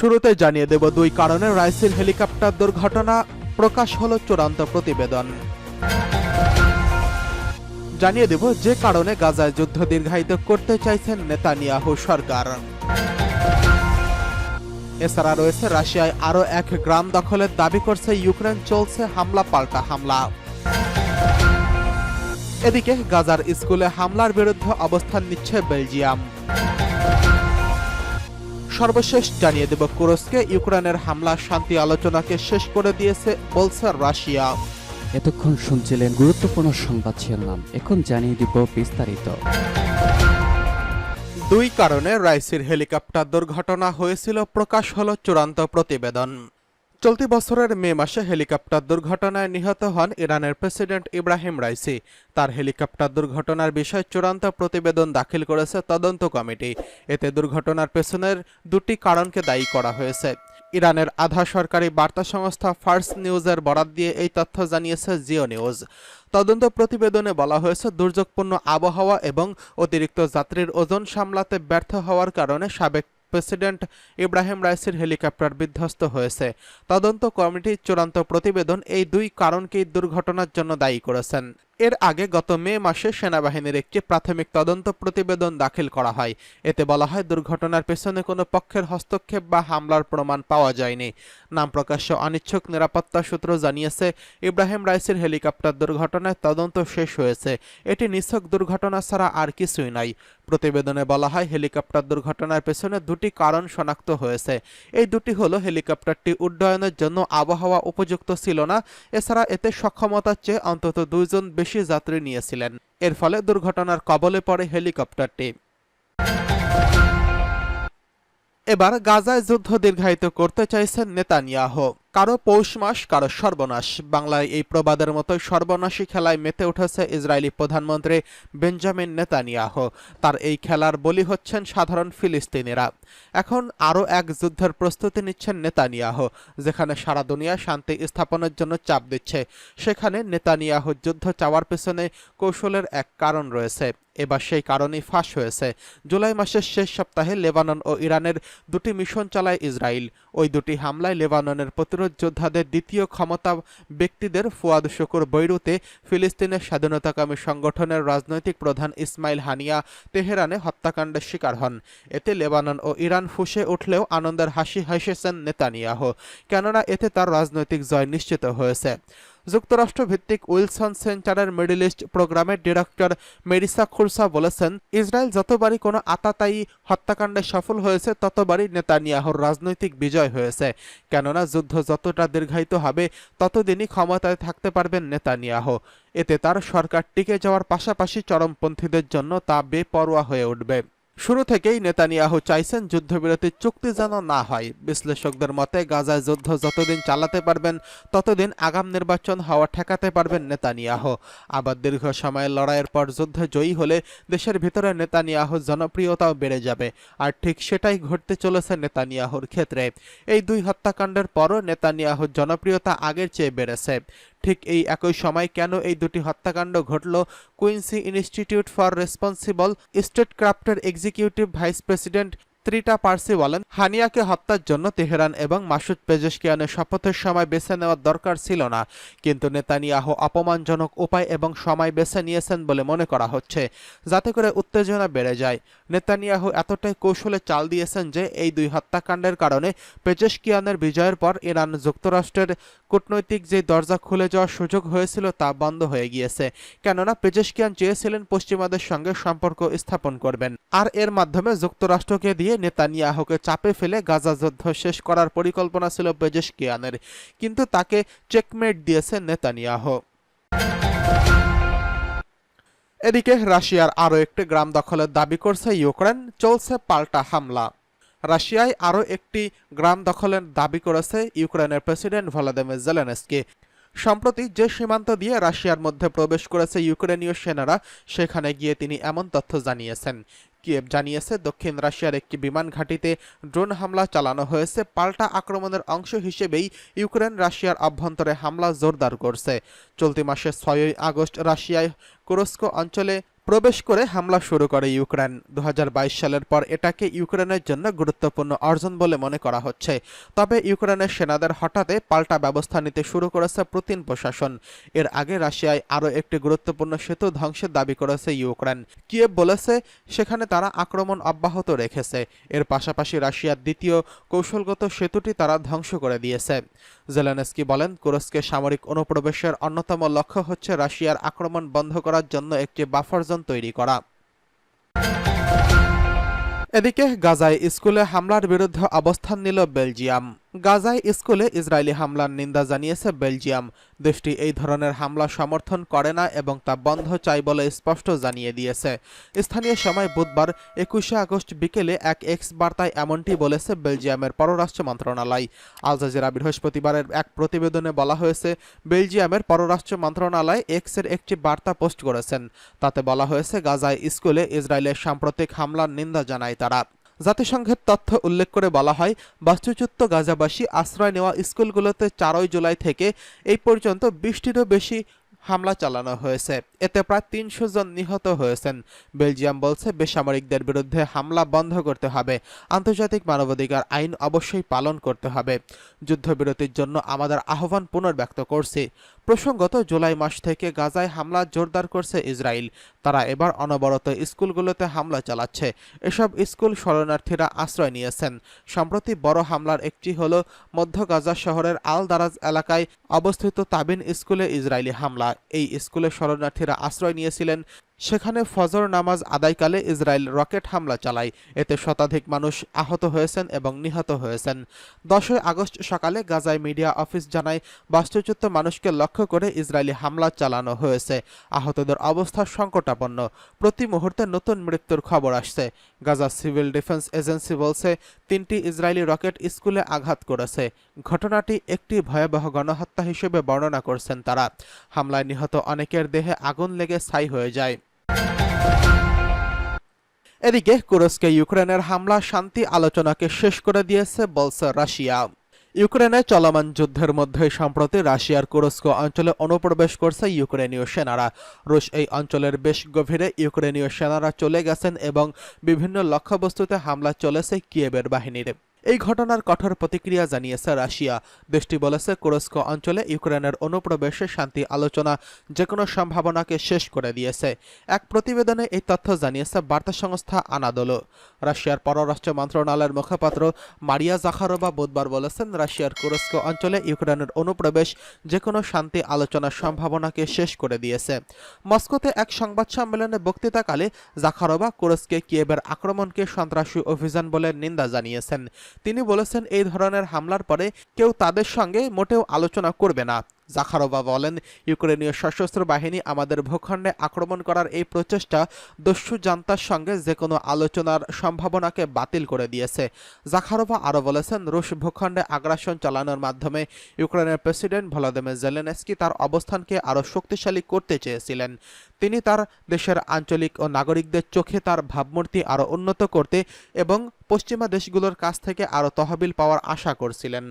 শুরুতে জানিয়ে দেব দুই কারণে রাইসিল হেলিকপ্টার দুর্ঘটনা, প্রকাশ হলো চূড়ান্ত প্রতিবেদন। জানিয়ে দেব যে কারণে গাজায় যুদ্ধ দীর্ঘায়িত করতে চাইছেন নেতানিয়াহু সরকার। এছাড়া রয়েছে রাশিয়ায় আরও এক গ্রাম দখলের দাবি করছে ইউক্রেন, চলছে হামলা, পাল্টা হামলা। এদিকে গাজার স্কুলে হামলার বিরুদ্ধে অবস্থান নিচ্ছে বেলজিয়াম। সর্বশেষ জানিয়ে দেব কুরস্কে ইউক্রেনের হামলা শান্তি আলোচনাকে শেষ করে দিয়েছে বলছে রাশিয়া। এতক্ষণ শুনছিলেন গুরুত্বপূর্ণ সংবাদ শিরোনাম। এখন জানিয়ে দিব বিস্তারিত। দুই কারণে রাইসির হেলিকপ্টার দুর্ঘটনা হয়েছিল প্রকাশ হলো চূড়ান্ত প্রতিবেদন। চলতি বছরের মে মাসে হেলিকপ্টার দুর্ঘটনায় নিহত হন ইরানের প্রেসিডেন্ট ইব্রাহিম রাইসি। তার হেলিকপ্টার দুর্ঘটনার বিষয়ে চূড়ান্ত প্রতিবেদন দাখিল করেছে তদন্ত কমিটি। এতে দুর্ঘটনার পেছনের দুটি কারণকে দায়ী করা হয়েছে। ইরানের আধা সরকারি বার্তা সংস্থা ফার্স নিউজের বরাত দিয়ে এই তথ্য জানিয়েছে জিও নিউজ। তদন্ত প্রতিবেদনে বলা হয়েছে, দুর্যোগপূর্ণ আবহাওয়া এবং অতিরিক্ত যাত্রীর ওজন সামলাতে ব্যর্থ হওয়ার কারণে সাবেক প্রেসিডেন্ট ইব্রাহিম রাইসির হেলিকপ্টার বিধ্বস্ত হয়েছে। তদন্ত কমিটির চূড়ান্ত প্রতিবেদন এই দুই কারণকেই দুর্ঘটনার জন্য দায়ী করেছেন। এর আগে গত মে মাসে সেনাবাহিনীর একটি প্রাথমিক তদন্ত প্রতিবেদন দাখিল করা হয়। এতে বলা হয়, দুর্ঘটনার পেছনে কোনো পক্ষের হস্তক্ষেপ বা হামলার প্রমাণ পাওয়া যায়নি। নাম প্রকাশ্য অনিচ্ছুক নিরাপত্তা সূত্র জানিয়েছে, ইব্রাহিম রাইসের হেলিকপ্টার দুর্ঘটনায় তদন্ত শেষ হয়েছে। এটি নিছক দুর্ঘটনা ছাড়া আর কিছুই নাই। প্রতিবেদনে বলা হয়, হেলিকপ্টার দুর্ঘটনার পেছনে দুটি কারণ শনাক্ত হয়েছে। এই দুটি হলো, হেলিকপ্টারটি উড্ডয়নের জন্য আবহাওয়া উপযুক্ত ছিল না। এছাড়া এতে সক্ষমতার চেয়ে অন্তত দুইজন বেশি যাত্রী নিয়েছিলেন। এর ফলে দুর্ঘটনার কবলে পড়ে হেলিকপ্টারটি। এবার গাজায় যুদ্ধ দীর্ঘায়িত করতে চাইছেন নেতানিয়াহ। কারও পৌষ মাস, কারও সর্বনাশ। বাংলায় এই প্রবাদের মতোই সর্বনাশী খেলায় মেতে উঠেছে ইসরায়েলি প্রধানমন্ত্রী বেঞ্জামিন নেতানিয়াহ। তার এই খেলার বলি হচ্ছেন সাধারণ ফিলিস্তিনিরা। এখন আরও এক যুদ্ধের প্রস্তুতি নিচ্ছেন নেতানিয়াহ, যেখানে সারা দুনিয়া শান্তি স্থাপনের জন্য চাপ দিচ্ছে। সেখানে নেতানিয়াহ যুদ্ধ চাওয়ার পেছনে কৌশলের এক কারণ রয়েছে। এবার সেই কারণেই ফাঁস হয়েছে। জুলাই মাসের শেষ সপ্তাহে লেবানন ও ইরানের দুটি মিশন চালায় ইসরায়েল। ওই দুটি হামলায় লেবাননের প্রতিরোধ যোদ্ধাদের দ্বিতীয় ক্ষমতা ব্যক্তিদের ফুয়াদ শুকুর বৈরুতে ফিলিস্তিনের স্বাধীনতাকামী সংগঠনের রাজনৈতিক প্রধান ইসমাইল হানিয়া তেহরানে হত্যাকাণ্ডের শিকার হন। এতে লেবানন ও ইরান ফুসে উঠলেও আনন্দের হাসি হাসেছেন নেতানিয়াহ। কেননা এতে তার রাজনৈতিক জয় নিশ্চিত হয়েছে। যুক্তরাষ্ট্র ভিত্তিক উইলসন সেন্টারের মিডল ইস্ট প্রোগ্রামের ডিরেক্টর মেরিসা খুরসা বলেছেন, ইসরায়েল যতবারই কোনো আতাতায়ী হত্যাকাণ্ডে সফল হয়েছে, ততবারই নেতানিয়াহুর রাজনৈতিক বিজয় হয়েছে। কেননা, যুদ্ধ যতটা দীর্ঘায়িত হবে, ততদিনই ক্ষমতায় থাকতে পারবেন নেতানিয়াহু। এতে তার সরকার টিকে যাওয়ার পাশাপাশি চরমপন্থীদের জন্য তা বেপরোয়া হয়ে উঠবে। শুরু থেকেই নেতানিয়াহু চাইছেন যুদ্ধবিরতির চুক্তি যেন না হয়। বিশ্লেষকদের মতে, গাজায় যুদ্ধ যতদিন চালাতে পারবেন, ততদিন আগাম নির্বাচন হওয়া ঠেকাতে পারবেন নেতানিয়াহু। আবার দীর্ঘ সময়ের লড়াইয়ের পর যুদ্ধে জয়ী হলে দেশের ভিতরে নেতানিয়াহুর জনপ্রিয়তাও বেড়ে যাবে। আর ঠিক সেটাই ঘটতে চলেছে নেতানিয়াহুর ক্ষেত্রে। এই দুই হত্যাকাণ্ডের পরও নেতানিয়াহুর জনপ্রিয়তা আগের চেয়ে বেড়েছে। ঠিক এই একই সময় কেন এই দুটি হত্যাকাণ্ড ঘটল? Quincy institute for responsible state ক্রাফ্টের executive vice president Trita Parsi বলেন, হানিয়াকে হত্যার জন্য তেহরান এবং মাসুদ পেজেশকিয়ানের শপথের সময় বেছে নেওয়ার দরকার ছিল না। কিন্তু নেতানিয়াহু অপমানজনক উপায় এবং সময় বেছে নিয়েছেন বলে মনে করা হচ্ছে, যাতে করে উত্তেজনা বেড়ে যায়। নেতানিয়াহু এতটাই কৌশলে চাল দিয়েছেন যে, এই দুই হত্যাকাণ্ডের কারণে পেজেশকিয়ানের বিজয়ের পর ইরান যুক্তরাষ্ট্রের কূটনৈতিক যে দরজা খুলে যাওয়ার সুযোগ হয়েছিল তা বন্ধ হয়ে গিয়েছে। কেননা, পেজেশকিয়ান চেয়েছিলেন পশ্চিমাদের সঙ্গে সম্পর্ক স্থাপন করবেন। আর এর মাধ্যমে যুক্তরাষ্ট্রকে দিয়ে নেতানিয়াহুকে চাপে ফেলে গাজা যুদ্ধ শেষ করার পরিকল্পনা ছিল পেজেশকিয়ানের কিন্তু তাকে চেকমেট দিয়েছে নেতানিয়াহু। এদিকে রাশিয়ার আরও একটি গ্রাম দখলের দাবি করছে ইউক্রেন, চলছে পাল্টা হামলা। রাশিয়ায় আরও একটি গ্রাম দখলের দাবি করেছে ইউক্রেনের প্রেসিডেন্ট ভলাদিমির জেলেনস্কি। সম্প্রতি যে সীমান্ত দিয়ে রাশিয়ার মধ্যে প্রবেশ করেছে ইউক্রেনীয় সেনারা, সেখানে গিয়ে তিনি এমন তথ্য জানিয়েছেন। কিয়েভ জানিয়েছে, দক্ষিণ রাশিয়ার একটি বিমান ঘাঁটিতে ড্রোন হামলা চালানো হয়েছে। পাল্টা আক্রমণের অংশ হিসেবেই ইউক্রেন রাশিয়ার অভ্যন্তরে হামলা জোরদার করছে। চলতি মাসে ছয়ই আগস্ট রাশিয়ায় কুরস্ক অঞ্চলে প্রবেশ করে হামলা শুরু করে ইউক্রেন। দু হাজার বাইশ সালের পর এটাকে ইউক্রেনের জন্য গুরুত্বপূর্ণ অর্জন বলে মনে করা হচ্ছে। তবে ইউক্রেনের সেনাদের হঠাৎ পাল্টা ব্যবস্থা নিতে শুরু করেছে পুতিন প্রশাসন। এর আগে রাশিয়ায় আরও একটি গুরুত্বপূর্ণ সেতু ধ্বংসের দাবি করেছে ইউক্রেন। কিয়েভ বলেছে, সেখানে তারা আক্রমণ অব্যাহত রেখেছে। এর পাশাপাশি রাশিয়ার দ্বিতীয় কৌশলগত সেতুটি তারা ধ্বংস করে দিয়েছে। জেলেনস্কি বলেন কুরস্কে সামরিক অনুপ্রবেশের অন্যতম লক্ষ্য হচ্ছে রাশিয়ার আক্রমণ বন্ধ করার জন্য একটি বাফার জোন তৈরি করা। এদিকে গাজায় স্কুলে হামলার বিরুদ্ধে অবস্থান নিল বেলজিয়াম। গাজায় স্কুলে ইসরায়েলি হামলার নিন্দা জানিয়েছে বেলজিয়াম। দেশটি এই ধরনের হামলা সমর্থন করে না এবং তা বন্ধ চাই বলে স্পষ্ট জানিয়ে দিয়েছে। স্থানীয় সময় বুধবার একুশে আগস্ট বিকেলে এক এক্স বার্তায় এমনটি বলেছে বেলজিয়ামের পররাষ্ট্র মন্ত্রণালয়। আল জাজিরা বৃহস্পতিবারের এক প্রতিবেদনে বলা হয়েছে, বেলজিয়ামের পররাষ্ট্র মন্ত্রণালয় এক্সের একটি বার্তা পোস্ট করেছেন। তাতে বলা হয়েছে, গাজায় স্কুলে ইসরায়েলের সাম্প্রতিক হামলার নিন্দা জানায় তারা। জাতিসংঘের তথ্য উল্লেখ করে বলা হয়, বাস্তুচ্যুত গাজাবাসী আশ্রয় নেওয়া স্কুলগুলোতে চারই জুলাই থেকে এই পর্যন্ত বিশটিরও বেশি হামলা চালানো হয়েছে। এতে প্রায় তিনশো জন নিহত হয়েছেন। বেলজিয়াম বলছে, বেসামরিকদের বিরুদ্ধে হামলা বন্ধ করতে হবে। আন্তর্জাতিক মানবাধিকার আইন অবশ্যই পালন করতে হবে। যুদ্ধবিরতির জন্য আমাদের আহ্বান পুনর্ব্যক্ত করছি। প্রসঙ্গত, জুলাই মাস থেকে গাজায় হামলা জোরদার করছে ইসরায়েল। তারা এবার অনবরত স্কুলগুলোতে হামলা চালাচ্ছে। এসব স্কুল শরণার্থীরা আশ্রয় নিয়েছেন। সম্প্রতি বড় হামলার একটি হল মধ্য গাজা শহরের আল দারাজ এলাকায় অবস্থিত তাবিন স্কুলে ইসরায়েলি হামলা। এই স্কুলে শরণার্থীরা আশ্রয় নিয়েছিলেন সেখানে ফজর নামাজ আদায়কালে ইসরায়েল রকেট হামলা চালায়। এতে শতাধিক মানুষ আহত হয়েছেন এবং নিহত হয়েছেন। দশই আগস্ট সকালে গাজায় মিডিয়া অফিস জানায়, বাস্তুচ্যুত মানুষকে লক্ষ্য করে ইসরায়েলি হামলা চালানো হয়েছে। আহতদের অবস্থা সংকটাপন্ন। প্রতি মুহূর্তে নতুন মৃত্যুর খবর আসছে। গাজা সিভিল ডিফেন্স এজেন্সি বলছে, তিনটি ইসরায়েলি রকেট স্কুলে আঘাত করেছে। ঘটনাটি একটি ভয়াবহ গণহত্যা হিসেবে বর্ণনা করছেন তারা। হামলায় নিহত অনেকের দেহে আগুন লেগে ছাই হয়ে যায়। এদিকে কুরস্কে ইউক্রেনের হামলা, শান্তি আলোচনাকে শেষ করে দিয়েছে বলছে রাশিয়া। ইউক্রেনে চলমান যুদ্ধের মধ্যে সম্প্রতি রাশিয়ার কুরস্ক অঞ্চলে অনুপ্রবেশ করছে ইউক্রেনীয় সেনারা। রুশ এই অঞ্চলের বেশ গভীরে ইউক্রেনীয় সেনারা চলে গেছেন এবং বিভিন্ন লক্ষ্যবস্তুতে হামলা চলেছে কিয়েবের বাহিনীর এই ঘটনার কঠোর প্রতিক্রিয়া জানিয়েছে রাশিয়া। দেশটি বলেছে কুরস্ক অঞ্চলে ইউক্রেনের অনুপ্রবেশে শান্তি আলোচনা যে কোনো সম্ভাবনাকে শেষ করে দিয়েছে। এক প্রতিবেদনে এই তথ্য জানিয়েছে বার্তা সংস্থা আনাদোলো। রাশিয়ার পররাষ্ট্র মন্ত্রণালয়ের মুখপাত্র মারিয়া জাখারোভা বুধবার বলেছেন, রাশিয়ার কুরস্ক অঞ্চলে ইউক্রেনের অনুপ্রবেশ যে কোনো শান্তি আলোচনার সম্ভাবনাকে শেষ করে দিয়েছে। মস্কোতে এক সংবাদ সম্মেলনে বক্তৃতাকালে জাখারোভা কুরস্কে কিয়েবের আক্রমণকে সন্ত্রাসী অভিযান বলে নিন্দা জানিয়েছেন। তিনি বলেছেন, এই ধরনের হামলার পরে কেউ তাদের সঙ্গে মোটেও আলোচনা করবে না। জাখারোবা বলেন, ইউক্রেনীয় সশস্ত্র বাহিনী আমাদের ভূখণ্ডে আক্রমণ করার এই প্রচেষ্টা দস্যু জান্তার সঙ্গে যে কোনো আলোচনার সম্ভাবনাকে বাতিল করে দিয়েছে। জাখারোভা আরও বলেছেন, রুশ ভূখণ্ডে আগ্রাসন চালানোর মাধ্যমে ইউক্রেনের প্রেসিডেন্ট ভলোদিমির জেলেনস্কি তার অবস্থানকে আরও শক্তিশালী করতে চেয়েছিলেন। তিনি তার দেশের আঞ্চলিক ও নাগরিকদের চোখে তার ভাবমূর্তি আরও উন্নত করতে এবং পশ্চিমা দেশগুলোর কাছ থেকে আরও তহবিল পাওয়ার আশা করছিলেন।